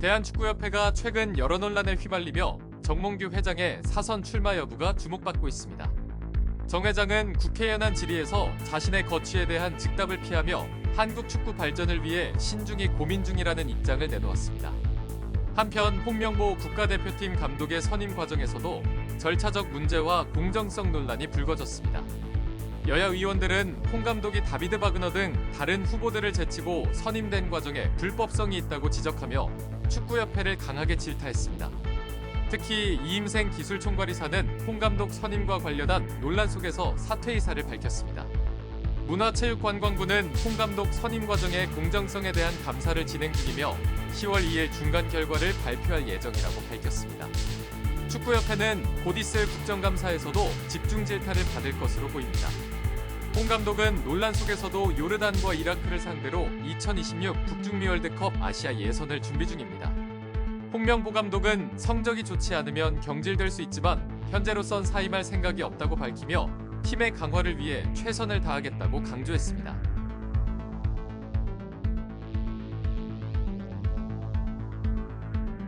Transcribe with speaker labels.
Speaker 1: 대한축구협회가 최근 여러 논란에 휘말리며 정몽규 회장의 사선 출마 여부가 주목받고 있습니다. 정 회장은 국회 연안 질의에서 자신의 거취에 대한 즉답을 피하며 한국 축구 발전을 위해 신중히 고민 중이라는 입장을 내놓았습니다. 한편 홍명보 국가대표팀 감독의 선임 과정에서도 절차적 문제와 공정성 논란이 불거졌습니다. 여야 의원들은 홍 감독이 다비드 바그너 등 다른 후보들을 제치고 선임된 과정에 불법성이 있다고 지적하며 축구협회를 강하게 질타했습니다. 특히 이임생 기술 총괄이사는 홍 감독 선임과 관련한 논란 속에서 사퇴 의사를 밝혔습니다. 문화체육관광부는 홍 감독 선임 과정의 공정성에 대한 감사를 진행 중이며 10월 2일 중간 결과를 발표할 예정이라고 밝혔습니다. 축구협회는 곧 있을 국정감사에서도 집중 질타를 받을 것으로 보입니다. 홍 감독은 논란 속에서도 요르단과 이라크를 상대로 2026 북중미 월드컵 아시아 예선을 준비 중입니다. 홍명보 감독은 성적이 좋지 않으면 경질될 수 있지만 현재로선 사임할 생각이 없다고 밝히며 팀의 강화를 위해 최선을 다하겠다고 강조했습니다.